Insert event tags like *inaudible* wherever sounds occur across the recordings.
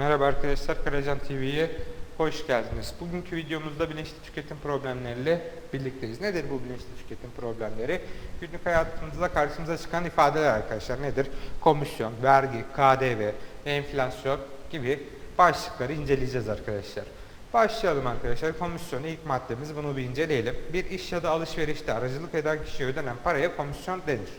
Merhaba arkadaşlar, Karacan TV'ye hoş geldiniz. Bugünkü videomuzda bilinçli tüketim problemleriyle birlikteyiz. Nedir bu bilinçli tüketim problemleri? Günlük hayatımızda karşımıza çıkan ifadeler arkadaşlar nedir? Komisyon, vergi, KDV, enflasyon gibi başlıkları inceleyeceğiz arkadaşlar. Başlayalım arkadaşlar. Komisyonu ilk maddemiz bunu bir inceleyelim. Bir iş ya da alışverişte aracılık eden kişiye ödenen paraya komisyon denir.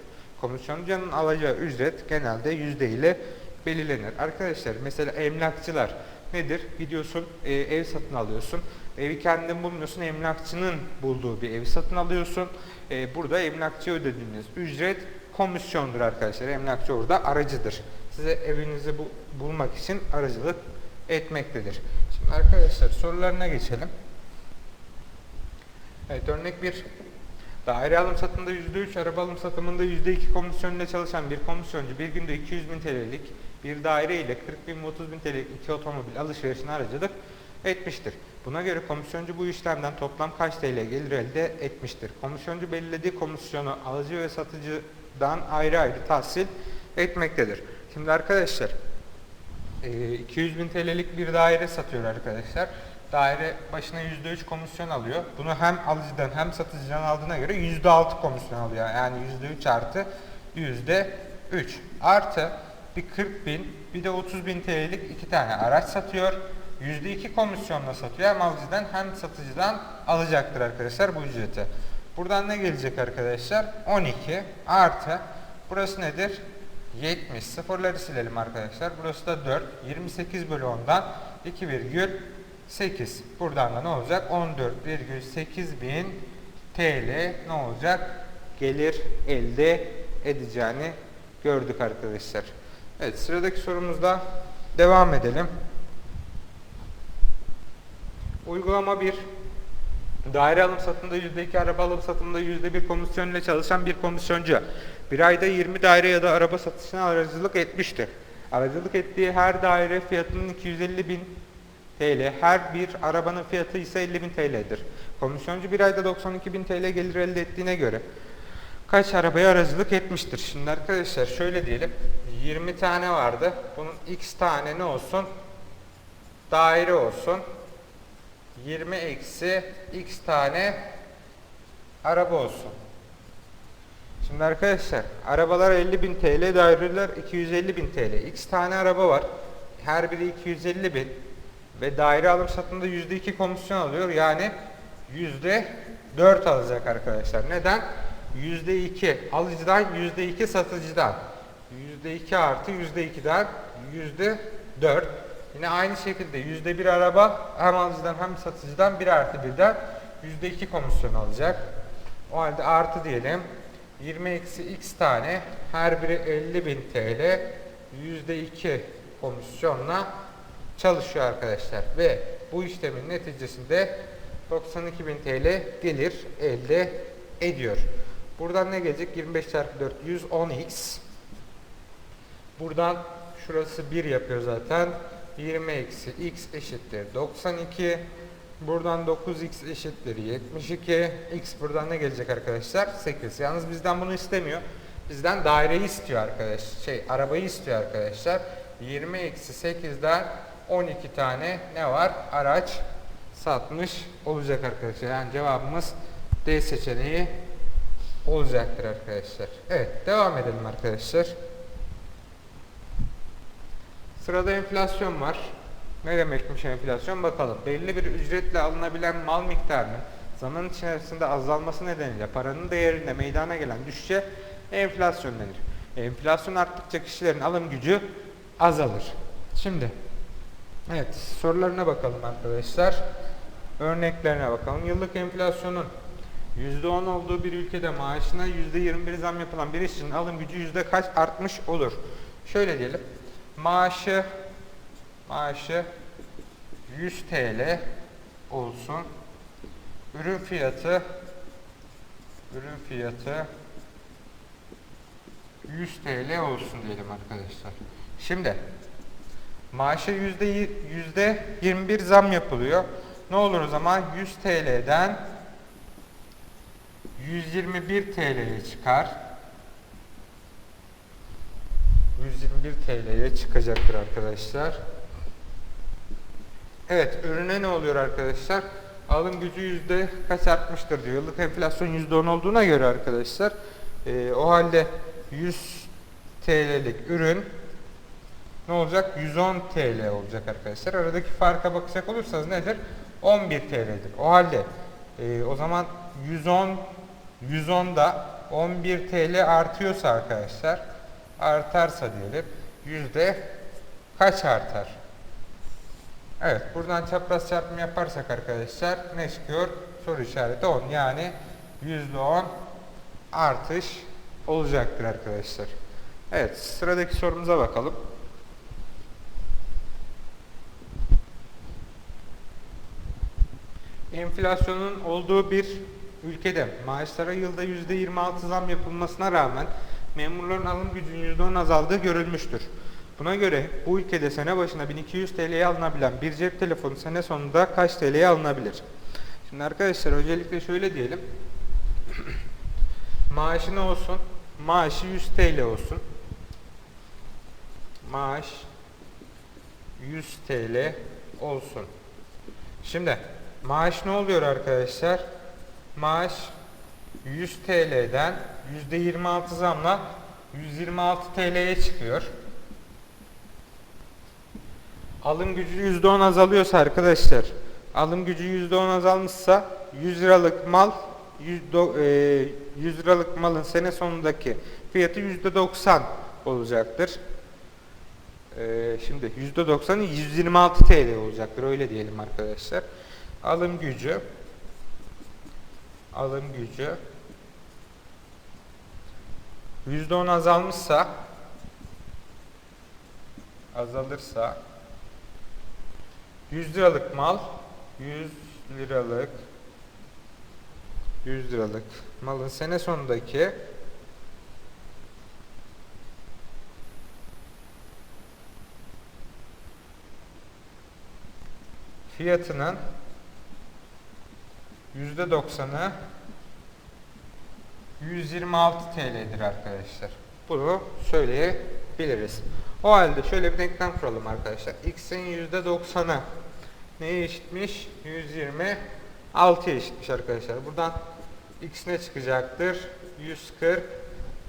Komisyoncanın alacağı ücret genelde yüzde ile belirlenir. Arkadaşlar mesela emlakçılar nedir? Gidiyorsun e, ev satın alıyorsun. Evi kendin bulmuyorsun. Emlakçının bulduğu bir evi satın alıyorsun. E, burada emlakçıya ödediğiniz ücret komisyondur arkadaşlar. Emlakçı orada aracıdır. Size evinizi bu, bulmak için aracılık etmektedir. Şimdi arkadaşlar sorularına geçelim. Evet örnek bir Daire alım satımında %3, araba alım satımında %2 komisyon ile çalışan bir komisyoncu bir günde 200 bin TL'lik bir daire ile 40 bin ve 30 bin TL'lik iki otomobil alışverişine aracılık etmiştir. Buna göre komisyoncu bu işlemden toplam kaç TL gelir elde etmiştir? Komisyoncu belirlediği komisyonu alıcı ve satıcıdan ayrı ayrı tahsil etmektedir. Şimdi arkadaşlar e, 200 bin TL'lik bir daire satıyor arkadaşlar. Daire başına %3 komisyon alıyor. Bunu hem alıcıdan hem satıcıdan aldığına göre %6 komisyon alıyor. Yani %3 artı %3 artı bir 40 bin bir de 30 bin TL'lik iki tane araç satıyor. %2 komisyonla satıyor. Hem alıcıdan hem satıcıdan alacaktır arkadaşlar bu ücreti. Buradan ne gelecek arkadaşlar? 12 artı burası nedir? 70. Sıfırları silelim arkadaşlar. Burası da 4. 28 bölü 10'dan 2,8. Buradan da ne olacak? 14,8 bin TL ne olacak? Gelir elde edeceğini gördük arkadaşlar. Evet sıradaki sorumuzda devam edelim. Uygulama 1. Daire alım satımında %2, araba alım satımında %1 komisyon ile çalışan bir komisyoncu bir ayda 20 daire ya da araba satışına aracılık etmiştir. Aracılık ettiği her daire fiyatının 250 bin TL, her bir arabanın fiyatı ise 50 bin TL'dir. Komisyoncu bir ayda 92 bin TL gelir elde ettiğine göre kaç arabaya aracılık etmiştir? Şimdi arkadaşlar şöyle diyelim, 20 tane vardı. Bunun x tane ne olsun? Daire olsun. 20 eksi x tane araba olsun. Şimdi arkadaşlar arabalar 50 bin TL, daireler 250 bin TL. X tane araba var. Her biri 250 bin ve daire alım satımında %2 komisyon alıyor. Yani %4 alacak arkadaşlar. Neden? %2 alıcıdan %2 satıcıdan. %2 artı %2'den %4. Yine aynı şekilde %1 araba hem alıcıdan hem satıcıdan 1 artı 1'den %2 komisyon alacak. O halde artı diyelim. 20 eksi x tane her biri 50 bin TL %2 komisyonla çalışıyor arkadaşlar. Ve bu işlemin neticesinde 92 bin TL gelir elde ediyor. Buradan ne gelecek? 25 çarpı 4 110x. Buradan şurası 1 yapıyor zaten. 20 eksi x eşittir 92. Buradan 9x eşittir 72. X buradan ne gelecek arkadaşlar? 8. Yalnız bizden bunu istemiyor. Bizden daireyi istiyor arkadaş. Şey arabayı istiyor arkadaşlar. 20 eksi 8'den 12 tane ne var? Araç satmış olacak arkadaşlar. Yani cevabımız D seçeneği olacaktır arkadaşlar. Evet devam edelim arkadaşlar. Sırada enflasyon var. Ne demekmiş enflasyon bakalım. Belli bir ücretle alınabilen mal miktarının zaman içerisinde azalması nedeniyle paranın değerinde meydana gelen düşüşe enflasyon denir. Enflasyon arttıkça kişilerin alım gücü azalır. Şimdi evet sorularına bakalım arkadaşlar. Örneklerine bakalım. Yıllık enflasyonun %10 olduğu bir ülkede maaşına %21 zam yapılan bir işçinin alım gücü yüzde kaç artmış olur? Şöyle diyelim. Maaşı maaşı 100 TL olsun. Ürün fiyatı ürün fiyatı 100 TL olsun diyelim arkadaşlar. Şimdi maaşa yüzde yüzde 21 zam yapılıyor. Ne olur o zaman 100 TL'den 121 TL'ye çıkar. 121 TL'ye çıkacaktır arkadaşlar. Evet, ürüne ne oluyor arkadaşlar? Alım gücü yüzde kaç artmıştır diyor. Yıllık enflasyon yüzde on olduğuna göre arkadaşlar. e, o halde 100 TL'lik ürün ne olacak? 110 TL olacak arkadaşlar. Aradaki farka bakacak olursanız nedir? 11 TL'dir. O halde e, o zaman 110 110'da 11 TL artıyorsa arkadaşlar artarsa diyelim yüzde kaç artar? Evet buradan çapraz çarpım yaparsak arkadaşlar ne çıkıyor? Soru işareti 10 yani %10 artış olacaktır arkadaşlar. Evet sıradaki sorumuza bakalım. Enflasyonun olduğu bir ülkede maaşlara yılda %26 zam yapılmasına rağmen memurların alım gücünün %10 azaldığı görülmüştür. Buna göre bu ülkede sene başına 1200 TL'ye alınabilen bir cep telefonu sene sonunda kaç TL'ye alınabilir? Şimdi arkadaşlar öncelikle şöyle diyelim. *clears throat* Maaşı ne olsun? Maaşı 100 TL olsun. Maaş 100 TL olsun. Şimdi maaş ne oluyor arkadaşlar? Maaş 100 TL'den %26 zamla 126 TL'ye çıkıyor. Alım gücü %10 azalıyorsa arkadaşlar, alım gücü %10 azalmışsa 100 liralık mal 100, do- e, 100 liralık malın sene sonundaki fiyatı %90 olacaktır. E, şimdi %90'ı 126 TL olacaktır öyle diyelim arkadaşlar. Alım gücü. Alım gücü. %10 azalmışsa azalırsa 100 liralık mal 100 liralık 100 liralık malın sene sonundaki fiyatının %90'ı 126 TL'dir arkadaşlar. Bunu söyleyebiliriz. O halde şöyle bir denklem kuralım arkadaşlar. X'in %90'ı neye eşitmiş? 126'ya eşitmiş arkadaşlar. Buradan X ne çıkacaktır? 140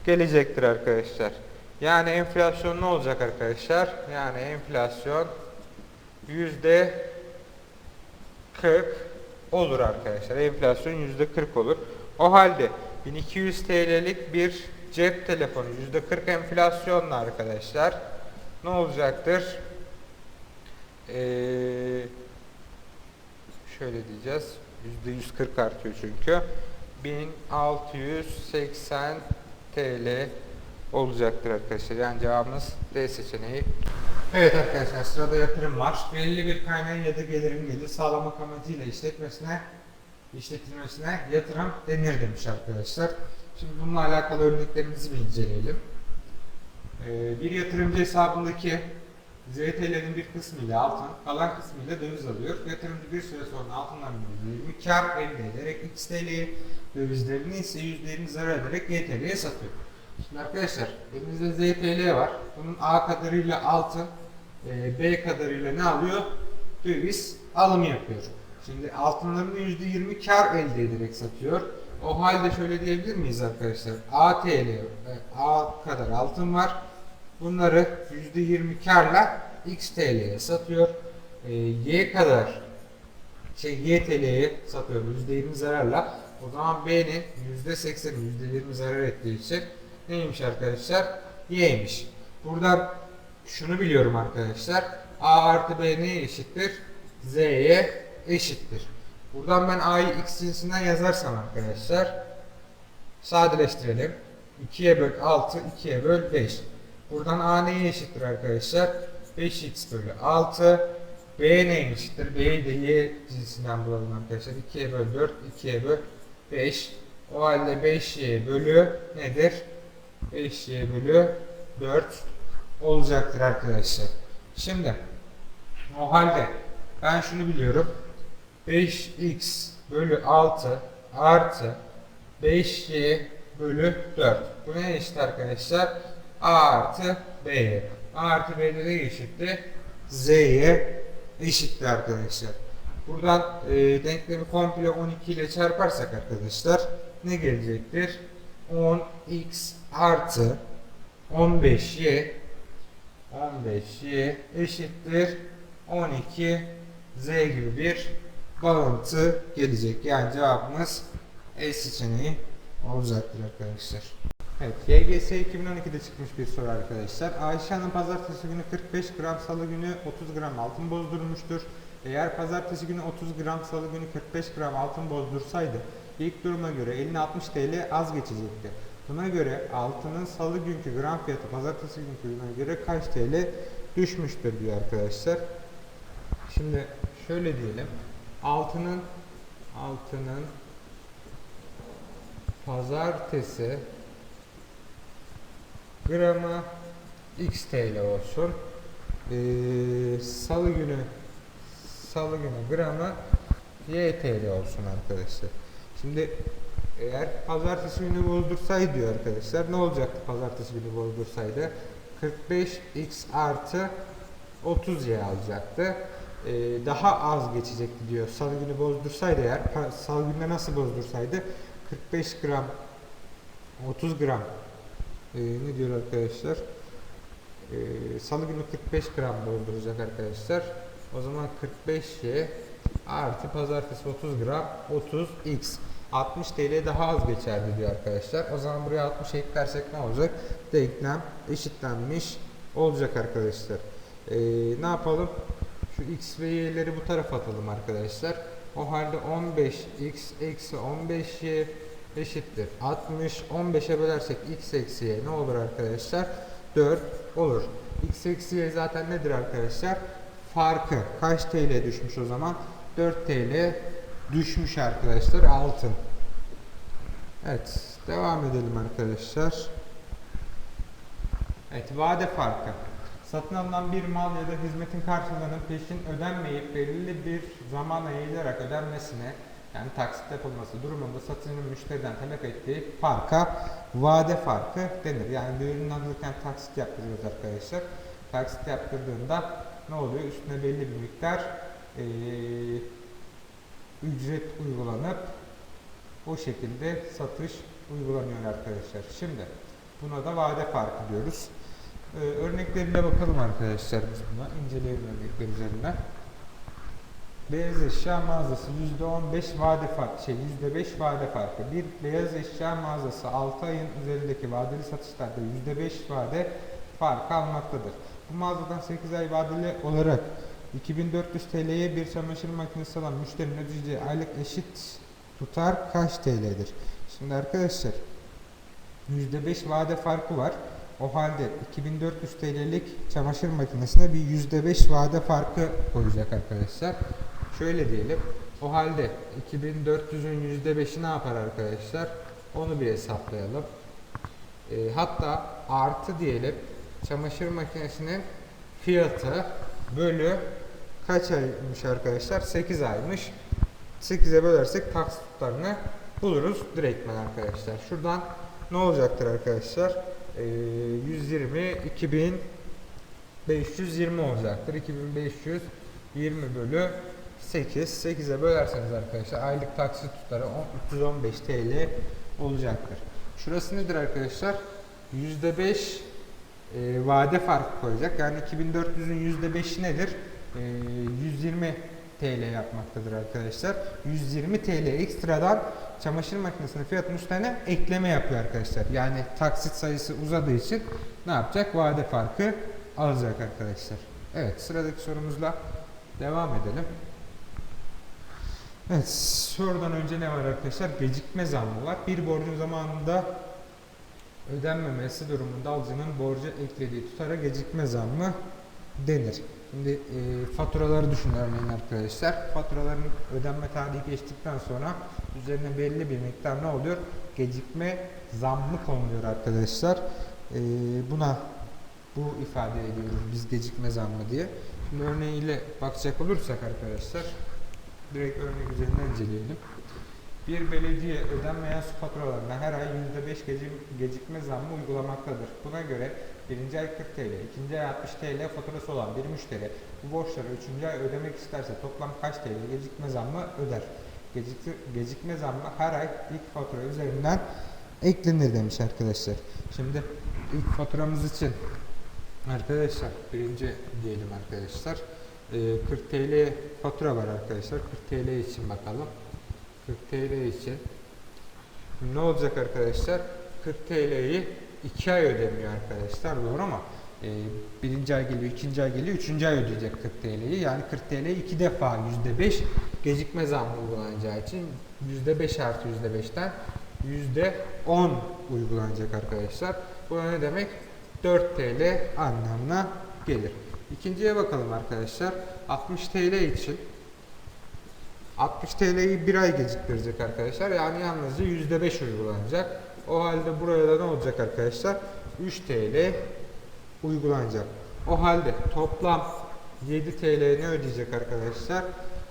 gelecektir arkadaşlar. Yani enflasyon ne olacak arkadaşlar? Yani enflasyon yüzde 40 olur arkadaşlar. Enflasyon yüzde 40 olur. O halde 1200 TL'lik bir cep telefonu yüzde 40 enflasyonla arkadaşlar ne olacaktır? Ee, şöyle diyeceğiz. Yüzde 140 artıyor çünkü. 1680 TL olacaktır arkadaşlar. Yani cevabımız D seçeneği. Evet arkadaşlar sırada yatırım var. Belli bir kaynağın ya da gelirin gelir sağlamak amacıyla işletmesine işletilmesine yatırım denir demiş arkadaşlar. Şimdi bununla alakalı örneklerimizi bir inceleyelim. Ee, bir yatırımcı hesabındaki ZTL'nin bir kısmıyla altın, kalan kısmıyla döviz alıyor. Yatırımcı bir süre sonra altından %20 kar elde ederek XTL'yi, dövizlerini ise %20 zarar ederek YTL'ye satıyor. Şimdi arkadaşlar elimizde ZTL var. Bunun A kadarıyla altın, e, B kadarıyla ne alıyor? Döviz alımı yapıyor. Şimdi altınlarını %20 kar elde ederek satıyor. O halde şöyle diyebilir miyiz arkadaşlar? A TL, e, A kadar altın var. Bunları %20 karla X TL'ye satıyor. E, y kadar şey Y TL'ye satıyor %20 zararla. O zaman B'nin %80'i %20 zarar ettiği için neymiş arkadaşlar? Y'ymiş. Buradan şunu biliyorum arkadaşlar. A artı B neye eşittir? Z'ye eşittir. Buradan ben A'yı X cinsinden yazarsam arkadaşlar sadeleştirelim. 2'ye böl 6, 2'ye böl 5. Buradan A neye eşittir arkadaşlar? 5x bölü 6. B neye eşittir? B'yi de Y cinsinden bulalım arkadaşlar. 2'ye böl 4, 2'ye böl 5. O halde 5y bölü nedir? 5y bölü 4 olacaktır arkadaşlar. Şimdi o halde ben şunu biliyorum. 5x bölü 6 artı 5y bölü 4. Bu ne eşit arkadaşlar? A artı B'ye. A artı B'de ne eşitti? Z'ye eşittir arkadaşlar. Buradan e, denklemi komple 12 ile çarparsak arkadaşlar ne gelecektir? 10x artı 15y 15y eşittir 12 z gibi bir bağıntı gelecek. Yani cevabımız E seçeneği olacaktır arkadaşlar. Evet, YGS 2012'de çıkmış bir soru arkadaşlar. Ayşe Hanım pazartesi günü 45 gram, salı günü 30 gram altın bozdurmuştur. Eğer pazartesi günü 30 gram, salı günü 45 gram altın bozdursaydı ilk duruma göre eline 60 TL az geçecekti. Buna göre altının salı günkü gram fiyatı pazartesi günkü duruma göre kaç TL düşmüştür diyor arkadaşlar. Şimdi şöyle diyelim. Altının altının pazartesi gramı x TL olsun. Ee, salı günü salı günü gramı y TL olsun arkadaşlar. Şimdi eğer pazartesi günü bozdursaydı diyor arkadaşlar ne olacaktı pazartesi günü bozdursaydı 45x artı 30y alacaktı. Ee, daha az geçecekti diyor. Salı günü bozdursaydı eğer salı günde nasıl bozdursaydı 45 gram 30 gram ee, ne diyor arkadaşlar? Ee, Salı günü 45 gram dolduracak arkadaşlar. O zaman 45y artı pazartesi 30 gram 30x 60 TL daha az geçerdi diyor arkadaşlar. O zaman buraya 60 eklersek ne olacak? Denklem eşitlenmiş olacak arkadaşlar. Ee, ne yapalım? Şu x ve y'leri bu tarafa atalım arkadaşlar. O halde 15x eksi 15y eşittir 60. 15'e bölersek x eksi y ne olur arkadaşlar? 4 olur. x eksi y zaten nedir arkadaşlar? Farkı. Kaç TL düşmüş o zaman? 4 TL düşmüş arkadaşlar altın. Evet. Devam edelim arkadaşlar. Evet. Vade farkı. Satın alınan bir mal ya da hizmetin karşılığının peşin ödenmeyip belirli bir zamana yayılarak ödenmesine yani taksit yapılması durumunda satıcının müşteriden talep ettiği farka vade farkı denir. Yani bir ürün alırken taksit yaptırıyoruz arkadaşlar. Taksit yaptırdığında ne oluyor? Üstüne belli bir miktar eee, ücret uygulanıp o şekilde satış uygulanıyor arkadaşlar. Şimdi buna da vade farkı diyoruz. Ee, örnekleriyle bakalım arkadaşlar biz buna. İnceleyelim örnekler üzerinden. Beyaz eşya mağazası %15 vade farkı, şey %5 vade farkı. Bir beyaz eşya mağazası 6 ayın üzerindeki vadeli satışlarda %5 vade farkı almaktadır. Bu mağazadan 8 ay vadeli olarak 2400 TL'ye bir çamaşır makinesi alan müşterinin ödeyeceği aylık eşit tutar kaç TL'dir? Şimdi arkadaşlar %5 vade farkı var. O halde 2400 TL'lik çamaşır makinesine bir %5 vade farkı koyacak arkadaşlar. Şöyle diyelim. O halde 2400'ün %5'i ne yapar arkadaşlar? Onu bir hesaplayalım. E, hatta artı diyelim. Çamaşır makinesinin fiyatı bölü kaç aymış arkadaşlar? 8 aymış. 8'e bölersek taksitlerini buluruz direktmen arkadaşlar. Şuradan ne olacaktır arkadaşlar? Ee, 120 2520 olacaktır. 2520 bölü 8. 8'e bölerseniz arkadaşlar aylık taksit tutarı 10 315 TL olacaktır. Şurası nedir arkadaşlar? %5 e, vade farkı koyacak. Yani 2400'ün %5'i nedir? E, 120 TL yapmaktadır arkadaşlar. 120 TL ekstradan çamaşır makinesinin fiyatının üstüne ekleme yapıyor arkadaşlar. Yani taksit sayısı uzadığı için ne yapacak? Vade farkı alacak arkadaşlar. Evet sıradaki sorumuzla devam edelim. Evet sorudan önce ne var arkadaşlar? Gecikme zammı var. Bir borcun zamanında ödenmemesi durumunda alıcının borcu eklediği tutara gecikme zammı denir. Şimdi e, faturaları düşünün örneğin arkadaşlar. Faturaların ödenme tarihi geçtikten sonra üzerine belli bir miktar ne oluyor? Gecikme zammı konuluyor arkadaşlar. E, buna bu ifade ediyoruz biz gecikme zammı diye. Şimdi örneğiyle bakacak olursak arkadaşlar direkt örnek üzerinden inceleyelim. Bir belediye ödenmeyen su faturalarına her ay %5 geci- gecikme zammı uygulamaktadır. Buna göre birinci ay 40 TL, ikinci ay 60 TL faturası olan bir müşteri bu borçları üçüncü ay ödemek isterse toplam kaç TL gecikme zammı öder? Gecikti, gecikme zammı her ay ilk fatura üzerinden eklenir demiş arkadaşlar. Şimdi ilk faturamız için arkadaşlar birinci diyelim arkadaşlar. Ee, 40 TL fatura var arkadaşlar. 40 TL için bakalım. 40 TL için ne olacak arkadaşlar? 40 TL'yi 2 ay ödemiyor arkadaşlar doğru mu? Ee, birinci ay geliyor, ikinci ay geliyor, üçüncü ay ödeyecek 40 TL'yi. Yani 40 TL'yi iki defa %5 gecikme zammı uygulanacağı için %5 artı %5'ten %10 uygulanacak arkadaşlar. Bu ne demek? 4 TL anlamına gelir. İkinciye bakalım arkadaşlar. 60 TL için 60 TL'yi bir ay geciktirecek arkadaşlar. Yani yalnızca %5 uygulanacak. O halde buraya da ne olacak arkadaşlar? 3 TL uygulanacak. O halde toplam 7 TL ne ödeyecek arkadaşlar?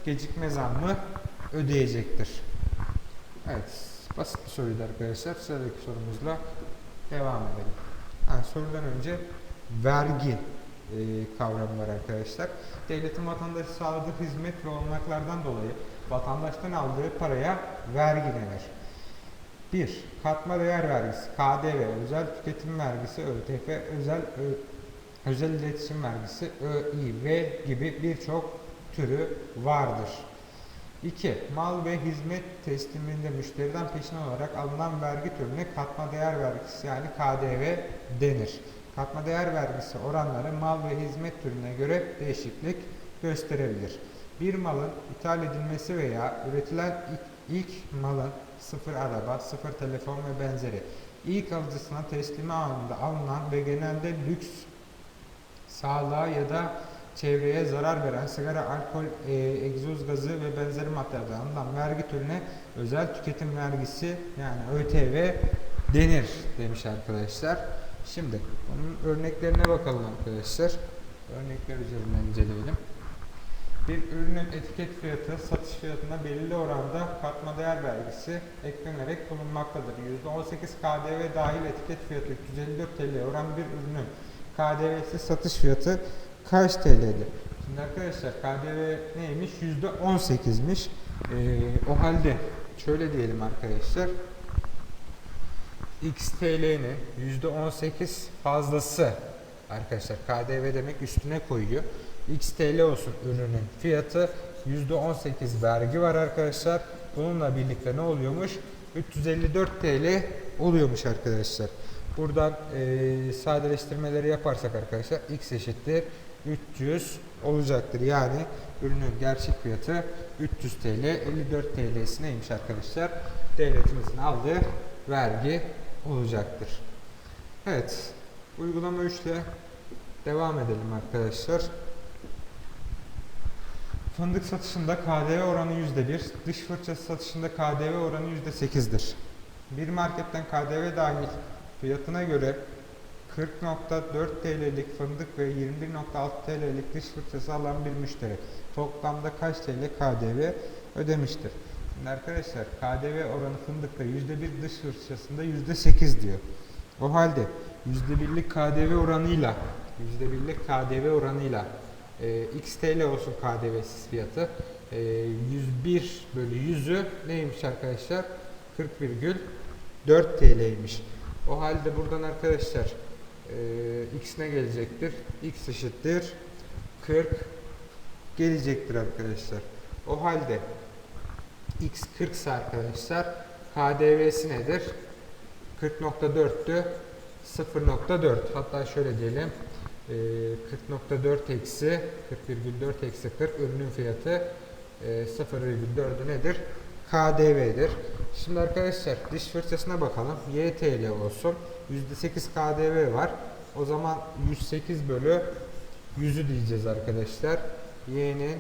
Gecikme zammı ödeyecektir. Evet, basit bir soruydu arkadaşlar. Sıradaki sorumuzla devam edelim. Ha, sorudan önce vergi e, kavramı var arkadaşlar. Devletin vatandaşı sağladığı hizmet ve olanaklardan dolayı vatandaştan aldığı paraya vergi denir. 1. Katma değer vergisi, KDV, özel tüketim vergisi, ÖTF, özel ö, özel iletişim vergisi, ÖİV gibi birçok türü vardır. 2. Mal ve hizmet tesliminde müşteriden peşin olarak alınan vergi türüne katma değer vergisi yani KDV denir. Katma değer vergisi oranları mal ve hizmet türüne göre değişiklik gösterebilir. Bir malın ithal edilmesi veya üretilen ilk malın sıfır araba, sıfır telefon ve benzeri ilk alıcısına teslimi anında alınan ve genelde lüks sağlığa ya da çevreye zarar veren sigara, alkol, e, egzoz gazı ve benzeri maddelerden alınan vergi türüne özel tüketim vergisi yani ÖTV denir demiş arkadaşlar. Şimdi bunun örneklerine bakalım arkadaşlar. Örnekler üzerinden inceleyelim. Bir ürünün etiket fiyatı satış fiyatına belirli oranda katma değer vergisi eklenerek bulunmaktadır. %18 KDV dahil etiket fiyatı 354 TL oran bir ürünün KDV'si satış fiyatı kaç TL'dir? Şimdi arkadaşlar KDV neymiş? %18'miş. Ee, o halde şöyle diyelim arkadaşlar. X TL'nin %18 fazlası arkadaşlar KDV demek üstüne koyuyor. X TL olsun ürünün fiyatı %18 vergi var arkadaşlar. Bununla birlikte ne oluyormuş? 354 TL oluyormuş arkadaşlar. Buradan e, sadeleştirmeleri yaparsak arkadaşlar X eşittir 300 olacaktır. Yani ürünün gerçek fiyatı 300 TL 54 TL'si neymiş arkadaşlar? Devletimizin aldığı vergi olacaktır. Evet. Uygulama 3 ile devam edelim arkadaşlar. Fındık satışında KDV oranı %1, dış fırçası satışında KDV oranı %8'dir. Bir marketten KDV dahil fiyatına göre 40.4 TL'lik fındık ve 21.6 TL'lik dış fırçası alan bir müşteri toplamda kaç TL KDV ödemiştir? Şimdi arkadaşlar KDV oranı fındıkta %1 dış fırçasında %8 diyor. O halde %1'lik KDV oranıyla %1'lik KDV oranıyla e, X TL olsun KDV'siz fiyatı e, 101 bölü 100'ü neymiş arkadaşlar? 40,4 TL'ymiş. O halde buradan arkadaşlar e, X ne gelecektir? X eşittir 40 gelecektir arkadaşlar. O halde X 40 ise arkadaşlar KDV'si nedir? 40.4'tü 0.4 hatta şöyle diyelim 40.4 eksi 40,4 eksi 40 ürünün fiyatı e, 0,4'ü nedir? KDV'dir. Şimdi arkadaşlar diş fırçasına bakalım. YTL olsun. %8 KDV var. O zaman 108 bölü 100'ü diyeceğiz arkadaşlar. Y'nin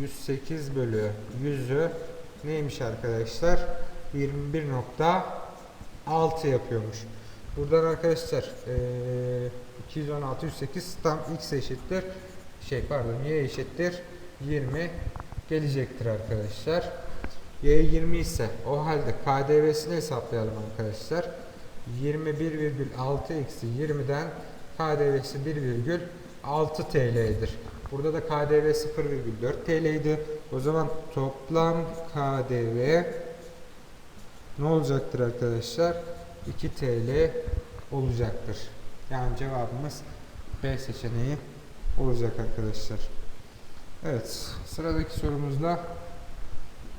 108 bölü 100'ü neymiş arkadaşlar? 21.6 yapıyormuş. Buradan arkadaşlar ee, 216 108 tam x eşittir şey pardon y eşittir 20 gelecektir arkadaşlar. Y 20 ise o halde KDV'sini hesaplayalım arkadaşlar. 21,6 eksi 20'den KDV'si 1,6 TL'dir. Burada da KDV 0,4 TL'ydi. O zaman toplam KDV ne olacaktır arkadaşlar? 2 TL olacaktır. Yani cevabımız B seçeneği olacak arkadaşlar. Evet, sıradaki sorumuzla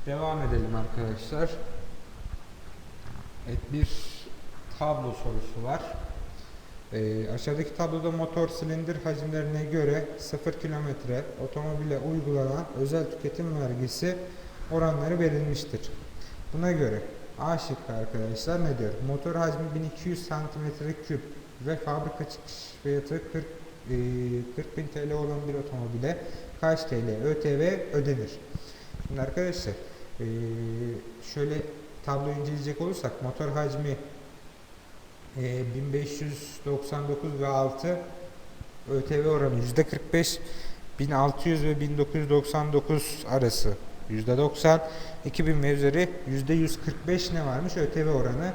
devam edelim arkadaşlar. Evet, bir tablo sorusu var. Ee, aşağıdaki tabloda motor silindir hacimlerine göre 0 kilometre otomobile uygulanan özel tüketim vergisi oranları verilmiştir. Buna göre A şıkkı arkadaşlar ne diyor? Motor hacmi 1200 santimetre küp ve fabrika çıkış fiyatı 40 e, 40 bin TL olan bir otomobile kaç TL ÖTV ödenir? Şimdi arkadaşlar e, şöyle tabloyu inceleyecek olursak motor hacmi e, 1599 ve 6 ÖTV oranı %45 1600 ve 1999 arası %90 2000 ve üzeri %145 ne varmış? ÖTV oranı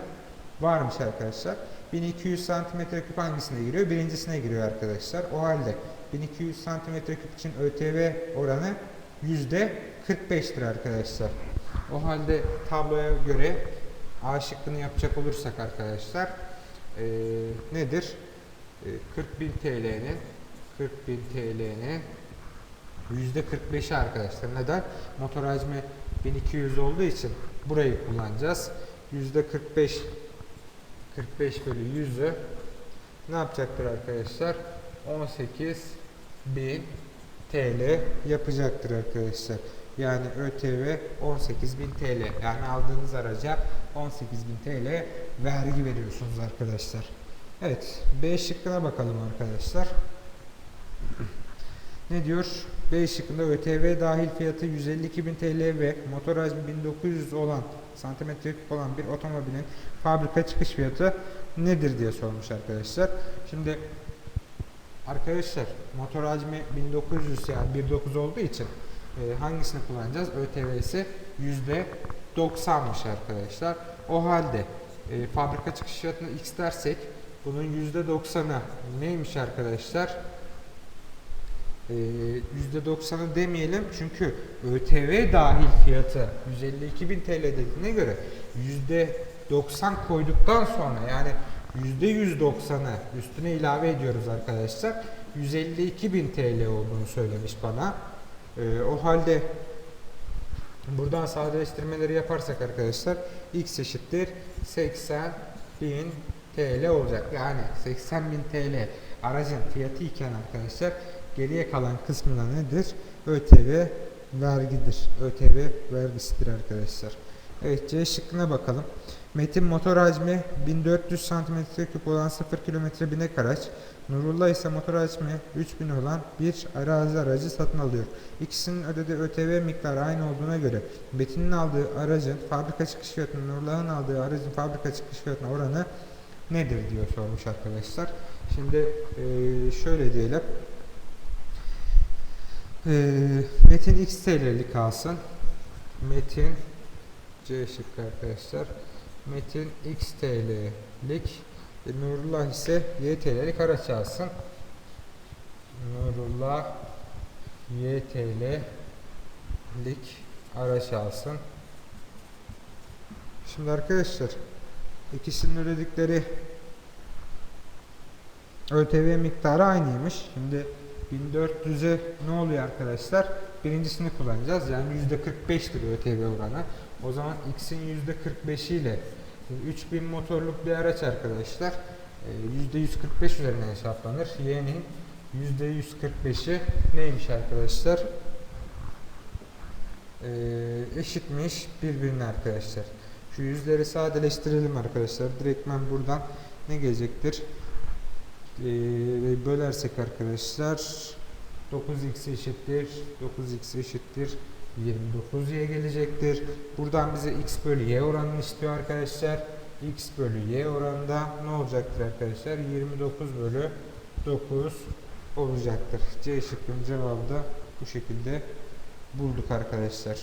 varmış arkadaşlar. 1200 santimetre küp hangisine giriyor? Birincisine giriyor arkadaşlar. O halde 1200 santimetre küp için ÖTV oranı %45'tir arkadaşlar. O halde tabloya göre A şıkkını yapacak olursak arkadaşlar e, nedir? E, 40.000 TL'nin 40.000 TL'nin %45'i arkadaşlar. Neden? Motor hacmi 1200 olduğu için burayı kullanacağız. %45 45 bölü 100'ü ne yapacaktır arkadaşlar? 18.000 TL yapacaktır arkadaşlar. Yani ÖTV 18.000 TL. Yani aldığınız araca 18.000 TL vergi veriyorsunuz arkadaşlar. Evet, B şıkkına bakalım arkadaşlar. Ne diyor? B şıkkında ÖTV dahil fiyatı 152.000 TL ve motor hacmi 1900 olan santimetre küp olan bir otomobilin fabrika çıkış fiyatı nedir diye sormuş arkadaşlar. Şimdi arkadaşlar motor hacmi 1900 yani 1.9 olduğu için e, hangisini kullanacağız? ÖTV'si %90'mış arkadaşlar. O halde e, fabrika çıkış fiyatını X dersek bunun %90'ı neymiş arkadaşlar? E, %90'ı demeyelim çünkü ÖTV dahil fiyatı 152.000 TL dediğine göre %90 koyduktan sonra yani %190'ı üstüne ilave ediyoruz arkadaşlar. 152.000 TL olduğunu söylemiş bana. Ee, o halde buradan sadeleştirmeleri yaparsak arkadaşlar x eşittir 80 bin TL olacak. Yani 80 bin TL aracın fiyatı iken arkadaşlar geriye kalan kısmına nedir? ÖTV vergidir. ÖTV vergisidir arkadaşlar. Evet C şıkkına bakalım. Metin motor hacmi 1400 cm3 olan 0 km binek araç. Nurullah ise motor hacmi 3000 olan bir arazi aracı satın alıyor. İkisinin ödediği ÖTV miktarı aynı olduğuna göre Metin'in aldığı aracın fabrika çıkış fiyatının Nurullah'ın aldığı aracın fabrika çıkış fiyatına oranı nedir diyor sormuş arkadaşlar. Şimdi şöyle diyelim. E, Metin X TL'lik alsın. Metin C şıkkı arkadaşlar. Metin X TL'lik e, Nurullah ise Y TL'lik araç alsın. Nurullah Y TL'lik araç alsın. Şimdi arkadaşlar ikisinin ödedikleri ÖTV miktarı aynıymış. Şimdi 1400'e ne oluyor arkadaşlar? Birincisini kullanacağız. Yani %45'tir ÖTV oranı. O zaman X'in %45'i ile 3000 motorluk bir araç arkadaşlar %145 üzerine hesaplanır. Y'nin %145'i neymiş arkadaşlar? Ee, eşitmiş birbirine arkadaşlar. Şu yüzleri sadeleştirelim arkadaşlar. Direktmen buradan ne gelecektir? Ee, bölersek arkadaşlar 9x eşittir 9x eşittir 29'ya gelecektir. Buradan bize x bölü y oranını istiyor arkadaşlar. x bölü y oranında ne olacaktır arkadaşlar? 29 bölü 9 olacaktır. C şıkkının cevabı da bu şekilde bulduk arkadaşlar.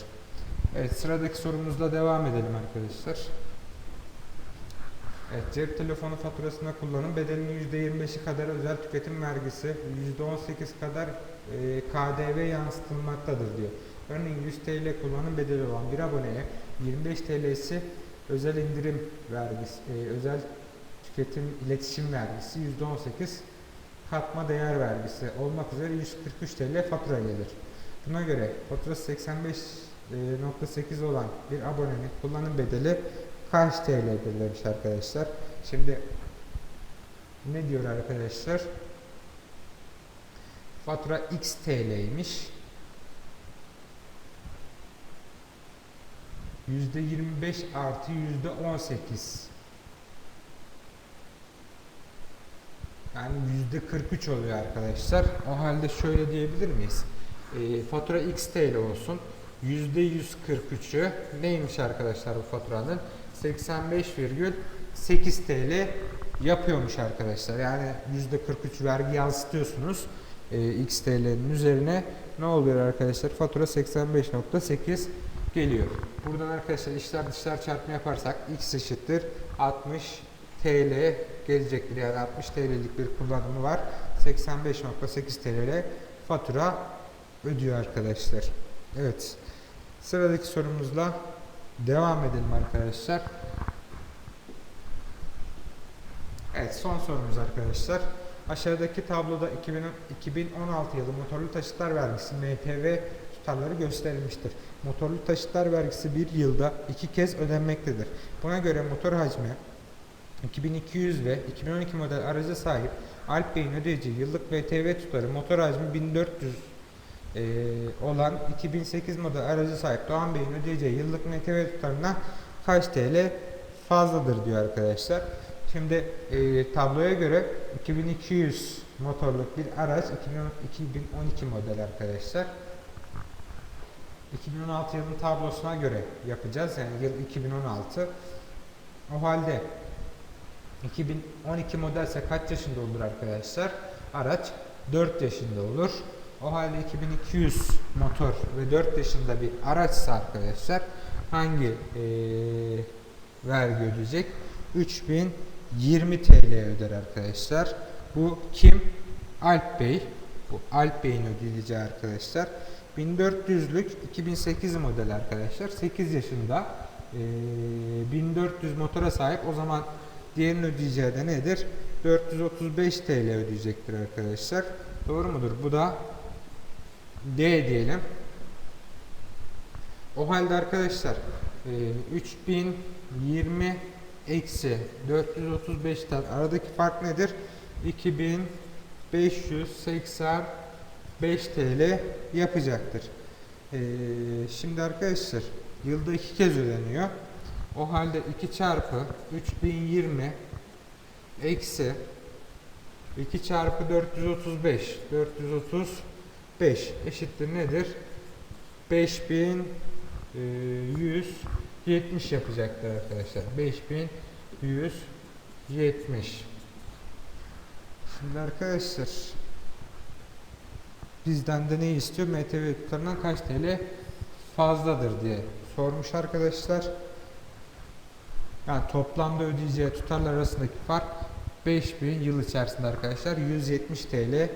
Evet sıradaki sorumuzla devam edelim arkadaşlar. Evet, cep telefonu faturasında kullanım bedelinin %25'i kadar özel tüketim vergisi, %18 kadar e, KDV yansıtılmaktadır diyor. Örneğin 100 TL kullanım bedeli olan bir aboneye 25 TL'si özel indirim vergisi, e, özel tüketim iletişim vergisi %18 katma değer vergisi olmak üzere 143 TL fatura gelir. Buna göre faturası 85.8 olan bir abonenin kullanım bedeli kaç TL'dir demiş arkadaşlar. Şimdi ne diyor arkadaşlar? Fatura X TL'ymiş. %25 artı %18 Yani %43 oluyor arkadaşlar. O halde şöyle diyebilir miyiz? E, fatura X TL olsun. %143'ü neymiş arkadaşlar bu faturanın? 85,8 TL yapıyormuş arkadaşlar. Yani %43 vergi yansıtıyorsunuz. E, X TL'nin üzerine ne oluyor arkadaşlar? Fatura 85.8 geliyor. Buradan arkadaşlar işler dışlar çarpma yaparsak X eşittir 60 TL gelecektir. Yani 60 TL'lik bir kullanımı var. 85.8 TL fatura ödüyor arkadaşlar. Evet. Sıradaki sorumuzla devam edelim arkadaşlar. Evet son sorumuz arkadaşlar. Aşağıdaki tabloda 2000 2016 yılı motorlu taşıtlar vergisi MTV tutarları gösterilmiştir. Motorlu taşıtlar vergisi bir yılda iki kez ödenmektedir. Buna göre motor hacmi 2200 ve 2012 model araca sahip Alp Bey'in ödeyeceği yıllık VTV tutarı motor hacmi 1400 e, olan 2008 model araca sahip Doğan Bey'in ödeyeceği yıllık MTV tutarına kaç TL fazladır diyor arkadaşlar. Şimdi e, tabloya göre 2200 motorluk bir araç 2012 model arkadaşlar. 2016 yılının tablosuna göre yapacağız. Yani yıl 2016. O halde 2012 modelse kaç yaşında olur arkadaşlar? Araç 4 yaşında olur. O halde 2200 motor ve 4 yaşında bir araçsa arkadaşlar hangi ee, vergi ödeyecek? 3020 TL öder arkadaşlar. Bu kim? Alp Bey. Bu Alp Bey'in ödeyeceği arkadaşlar. 1400'lük 2008 model arkadaşlar. 8 yaşında ee, 1400 motora sahip. O zaman diğerinin ödeyeceği de nedir? 435 TL ödeyecektir arkadaşlar. Doğru mudur? Bu da D diyelim. O halde arkadaşlar e, 3020 eksi 435'ten aradaki fark nedir? 2585 TL yapacaktır. E, şimdi arkadaşlar yılda iki kez ödeniyor. O halde 2 çarpı 3020 eksi 2 çarpı 435 435 eşittir nedir? 5170 yapacaktır arkadaşlar. 5170 Şimdi arkadaşlar bizden de ne istiyor? MTV tutarından kaç TL fazladır diye sormuş arkadaşlar. Yani toplamda ödeyeceği tutarlar arasındaki fark 5000 yıl içerisinde arkadaşlar 170 TL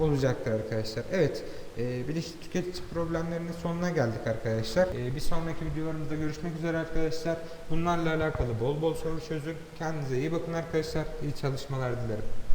olacaktır arkadaşlar. Evet e, bilinçli tüketici problemlerinin sonuna geldik arkadaşlar. E, bir sonraki videolarımızda görüşmek üzere arkadaşlar. Bunlarla alakalı bol bol soru çözün. Kendinize iyi bakın arkadaşlar. İyi çalışmalar dilerim.